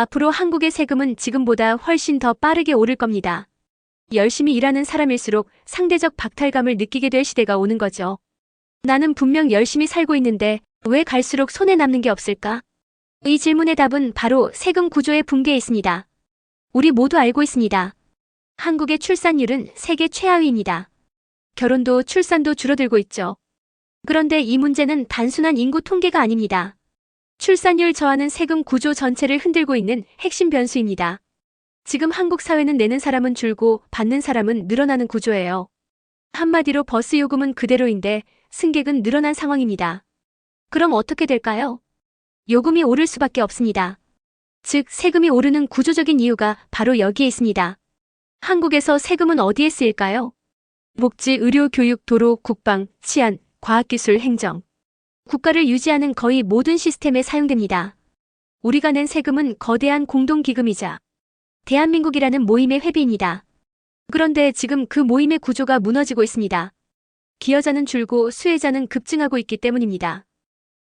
앞으로 한국의 세금은 지금보다 훨씬 더 빠르게 오를 겁니다. 열심히 일하는 사람일수록 상대적 박탈감을 느끼게 될 시대가 오는 거죠. 나는 분명 열심히 살고 있는데 왜 갈수록 손에 남는 게 없을까? 이 질문의 답은 바로 세금 구조의 붕괴에 있습니다. 우리 모두 알고 있습니다. 한국의 출산율은 세계 최하위입니다. 결혼도 출산도 줄어들고 있죠. 그런데 이 문제는 단순한 인구 통계가 아닙니다. 출산율 저하는 세금 구조 전체를 흔들고 있는 핵심 변수입니다. 지금 한국 사회는 내는 사람은 줄고 받는 사람은 늘어나는 구조예요. 한마디로 버스 요금은 그대로인데 승객은 늘어난 상황입니다. 그럼 어떻게 될까요? 요금이 오를 수밖에 없습니다. 즉, 세금이 오르는 구조적인 이유가 바로 여기에 있습니다. 한국에서 세금은 어디에 쓰일까요? 복지, 의료, 교육, 도로, 국방, 치안, 과학기술, 행정. 국가를 유지하는 거의 모든 시스템에 사용됩니다. 우리가 낸 세금은 거대한 공동기금이자 대한민국이라는 모임의 회비입니다. 그런데 지금 그 모임의 구조가 무너지고 있습니다. 기여자는 줄고 수혜자는 급증하고 있기 때문입니다.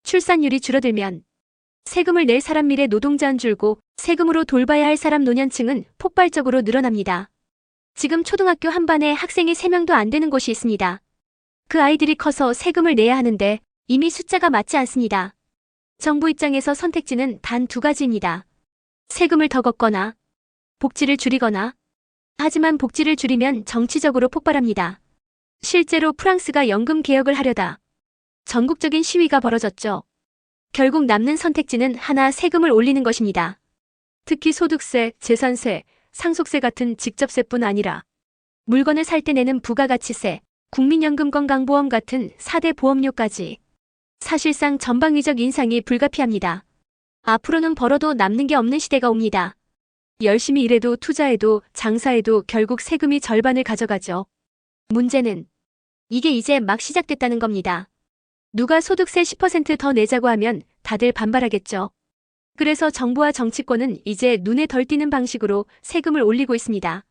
출산율이 줄어들면 세금을 낼 사람 미래 노동자는 줄고 세금으로 돌봐야 할 사람 노년층은 폭발적으로 늘어납니다. 지금 초등학교 한 반에 학생이 3명도 안 되는 곳이 있습니다. 그 아이들이 커서 세금을 내야 하는데 이미 숫자가 맞지 않습니다. 정부 입장에서 선택지는 단 두 가지입니다. 세금을 더 걷거나 복지를 줄이거나 하지만 복지를 줄이면 정치적으로 폭발합니다. 실제로 프랑스가 연금 개혁을 하려다 전국적인 시위가 벌어졌죠. 결국 남는 선택지는 하나 세금을 올리는 것입니다. 특히 소득세, 재산세, 상속세 같은 직접세뿐 아니라 물건을 살 때 내는 부가가치세, 국민연금 건강보험 같은 4대 보험료까지 사실상 전방위적 인상이 불가피합니다. 앞으로는 벌어도 남는 게 없는 시대가 옵니다. 열심히 일해도 투자해도 장사해도 결국 세금이 절반을 가져가죠. 문제는 이게 이제 막 시작됐다는 겁니다. 누가 소득세 10%더 내자고 하면 다들 반발하겠죠. 그래서 정부와 정치권은 이제 눈에 덜 띄는 방식으로 세금을 올리고 있습니다.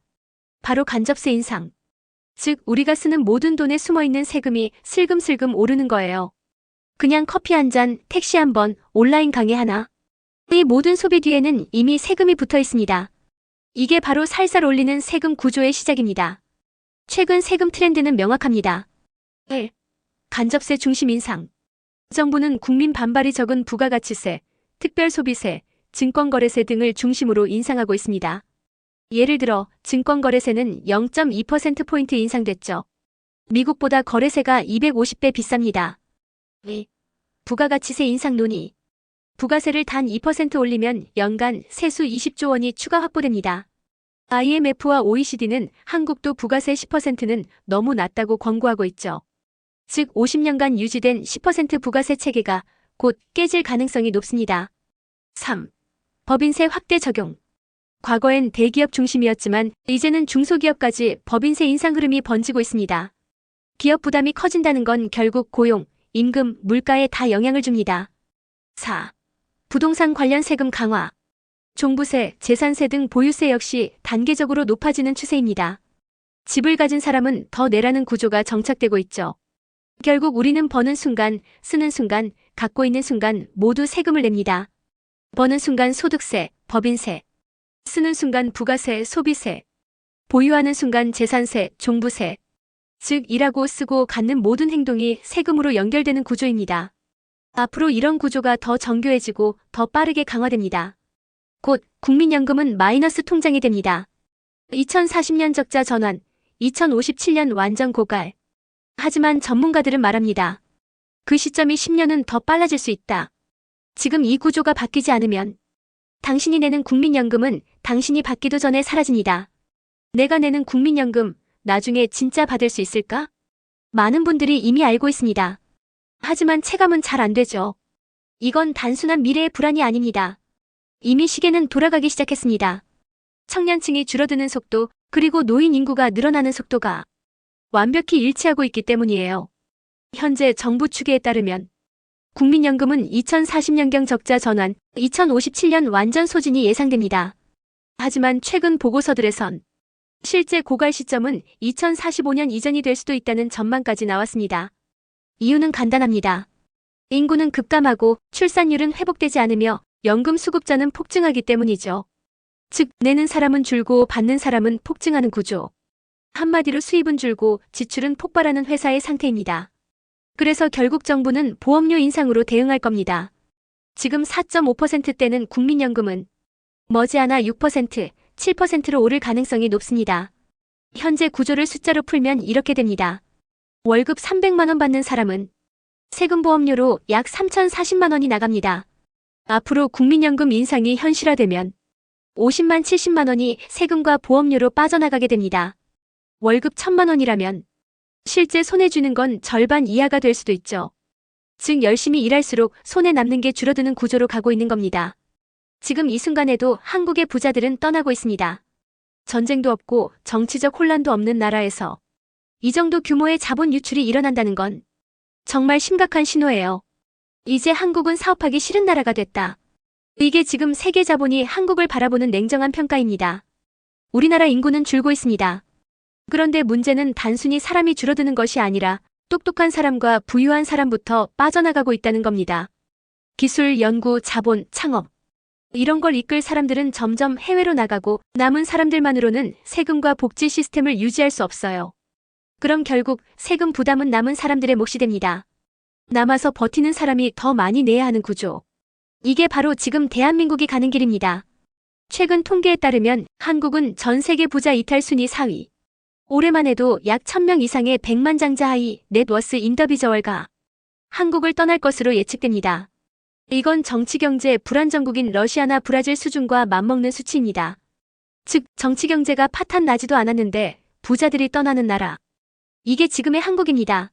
바로 간접세 인상. 즉, 우리가 쓰는 모든 돈에 숨어 있는 세금이 슬금슬금 오르는 거예요. 그냥 커피 한 잔, 택시 한 번, 온라인 강의 하나. 이 모든 소비 뒤에는 이미 세금이 붙어 있습니다. 이게 바로 살살 올리는 세금 구조의 시작입니다. 최근 세금 트렌드는 명확합니다. 1. 간접세 중심 인상. 정부는 국민 반발이 적은 부가가치세, 특별소비세, 증권거래세 등을 중심으로 인상하고 있습니다. 예를 들어 증권거래세는 0.2%포인트 인상됐죠. 미국보다 거래세가 250배 비쌉니다. 2. 부가가치세 인상 논의. 부가세를 단 2% 올리면 연간 세수 20조 원이 추가 확보됩니다. IMF와 OECD는 한국도 부가세 10%는 너무 낮다고 권고하고 있죠. 즉 50년간 유지된 10% 부가세 체계가 곧 깨질 가능성이 높습니다. 3. 법인세 확대 적용. 과거엔 대기업 중심이었지만 이제는 중소기업까지 법인세 인상 흐름이 번지고 있습니다. 기업 부담이 커진다는 건 결국 고용, 임금, 물가에 다 영향을 줍니다. 4. 부동산 관련 세금 강화. 종부세, 재산세 등 보유세 역시 단계적으로 높아지는 추세입니다. 집을 가진 사람은 더 내라는 구조가 정착되고 있죠. 결국 우리는 버는 순간, 쓰는 순간, 갖고 있는 순간 모두 세금을 냅니다. 버는 순간 소득세, 법인세, 쓰는 순간 부가세, 소비세, 보유하는 순간 재산세, 종부세, 즉 일하고 쓰고 갖는 모든 행동이 세금으로 연결되는 구조입니다. 앞으로 이런 구조가 더 정교해지고 더 빠르게 강화됩니다. 곧 국민연금은 마이너스 통장이 됩니다. 2040년 적자 전환, 2057년 완전 고갈. 하지만 전문가들은 말합니다. 그 시점이 10년은 더 빨라질 수 있다. 지금 이 구조가 바뀌지 않으면 당신이 내는 국민연금은 당신이 받기도 전에 사라집니다. 내가 내는 국민연금 나중에 진짜 받을 수 있을까? 많은 분들이 이미 알고 있습니다. 하지만 체감은 잘 안 되죠. 이건 단순한 미래의 불안이 아닙니다. 이미 시계는 돌아가기 시작했습니다. 청년층이 줄어드는 속도, 그리고 노인 인구가 늘어나는 속도가 완벽히 일치하고 있기 때문이에요. 현재 정부 추계에 따르면 국민연금은 2040년경 적자 전환, 2057년 완전 소진이 예상됩니다. 하지만 최근 보고서들에선 실제 고갈 시점은 2045년 이전이 될 수도 있다는 전망까지 나왔습니다. 이유는 간단합니다. 인구는 급감하고 출산율은 회복되지 않으며 연금 수급자는 폭증하기 때문이죠. 즉, 내는 사람은 줄고 받는 사람은 폭증하는 구조. 한마디로 수입은 줄고 지출은 폭발하는 회사의 상태입니다. 그래서 결국 정부는 보험료 인상으로 대응할 겁니다. 지금 4.5%대는 국민연금은 머지않아 6%, 7%로 오를 가능성이 높습니다. 현재 구조를 숫자로 풀면 이렇게 됩니다. 월급 300만 원 받는 사람은 세금 보험료로 약 3,040만 원이 나갑니다. 앞으로 국민연금 인상이 현실화되면 50만 70만 원이 세금과 보험료로 빠져나가게 됩니다. 월급 1천만 원이라면 실제 손해 주는 건 절반 이하가 될 수도 있죠. 즉 열심히 일할수록 손에 남는 게 줄어드는 구조로 가고 있는 겁니다. 지금 이 순간에도 한국의 부자들은 떠나고 있습니다. 전쟁도 없고 정치적 혼란도 없는 나라에서 이 정도 규모의 자본 유출이 일어난다는 건 정말 심각한 신호예요. 이제 한국은 사업하기 싫은 나라가 됐다. 이게 지금 세계 자본이 한국을 바라보는 냉정한 평가입니다. 우리나라 인구는 줄고 있습니다. 그런데 문제는 단순히 사람이 줄어드는 것이 아니라 똑똑한 사람과 부유한 사람부터 빠져나가고 있다는 겁니다. 기술, 연구, 자본, 창업. 이런 걸 이끌 사람들은 점점 해외로 나가고 남은 사람들만으로는 세금과 복지 시스템을 유지할 수 없어요. 그럼 결국 세금 부담은 남은 사람들의 몫이 됩니다. 남아서 버티는 사람이 더 많이 내야 하는 구조. 이게 바로 지금 대한민국이 가는 길입니다. 최근 통계에 따르면 한국은 전 세계 부자 이탈 순위 4위. 올해만 해도 약 1000명 이상의 100만 장자 하이 넷워스 인더비저월가 한국을 떠날 것으로 예측됩니다. 이건 정치 경제 불안정국인 러시아나 브라질 수준과 맞먹는 수치입니다. 즉 정치 경제가 파탄 나지도 않았는데 부자들이 떠나는 나라. 이게 지금의 한국입니다.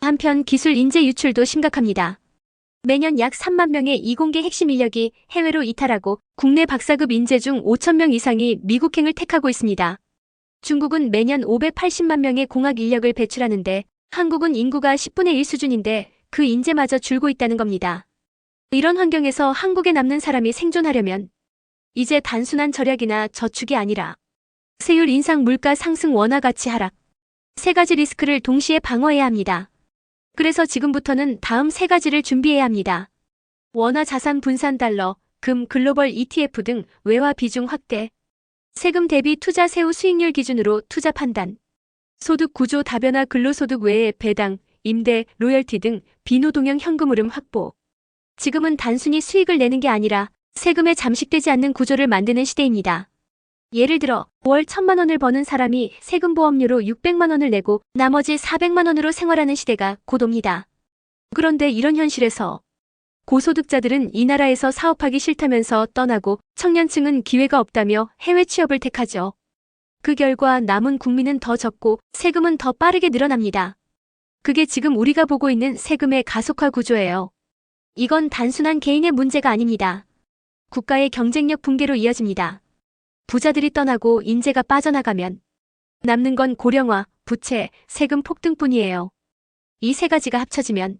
한편 기술 인재 유출도 심각합니다. 매년 약 3만 명의 이공계 핵심 인력이 해외로 이탈하고 국내 박사급 인재 중 5천 명 이상이 미국행을 택하고 있습니다. 중국은 매년 580만 명의 공학 인력을 배출하는데 한국은 인구가 10분의 1 수준인데 그 인재마저 줄고 있다는 겁니다. 이런 환경에서 한국에 남는 사람이 생존하려면 이제 단순한 절약이나 저축이 아니라 세율 인상 물가 상승 원화 가치 하락 세 가지 리스크를 동시에 방어해야 합니다. 그래서 지금부터는 다음 세 가지를 준비해야 합니다. 원화 자산 분산 달러, 금, 글로벌 ETF 등 외화 비중 확대, 세금 대비 투자 세후 수익률 기준으로 투자 판단, 소득 구조 다변화 근로소득 외에 배당, 임대, 로열티 등 비노동형 현금 흐름 확보. 지금은 단순히 수익을 내는 게 아니라 세금에 잠식되지 않는 구조를 만드는 시대입니다. 예를 들어 월 1000만 원을 버는 사람이 세금 보험료로 600만 원을 내고 나머지 400만 원으로 생활하는 시대가 곧 옵니다. 그런데 이런 현실에서 고소득자들은 이 나라에서 사업하기 싫다면서 떠나고 청년층은 기회가 없다며 해외 취업을 택하죠. 그 결과 남은 국민은 더 적고 세금은 더 빠르게 늘어납니다. 그게 지금 우리가 보고 있는 세금의 가속화 구조예요. 이건 단순한 개인의 문제가 아닙니다. 국가의 경쟁력 붕괴로 이어집니다. 부자들이 떠나고 인재가 빠져나가면 남는 건 고령화, 부채, 세금 폭등뿐이에요. 이 세 가지가 합쳐지면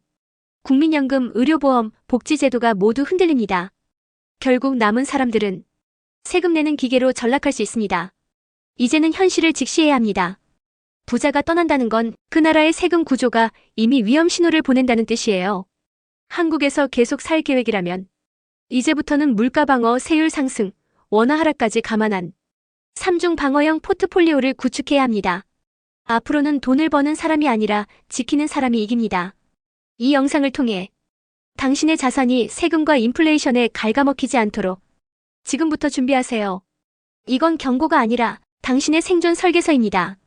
국민연금, 의료보험, 복지제도가 모두 흔들립니다. 결국 남은 사람들은 세금 내는 기계로 전락할 수 있습니다. 이제는 현실을 직시해야 합니다. 부자가 떠난다는 건 그 나라의 세금 구조가 이미 위험 신호를 보낸다는 뜻이에요. 한국에서 계속 살 계획이라면 이제부터는 물가 방어, 세율 상승, 원화 하락까지 감안한 3중 방어형 포트폴리오를 구축해야 합니다. 앞으로는 돈을 버는 사람이 아니라 지키는 사람이 이깁니다. 이 영상을 통해 당신의 자산이 세금과 인플레이션에 갉아먹히지 않도록 지금부터 준비하세요. 이건 경고가 아니라 당신의 생존 설계서입니다.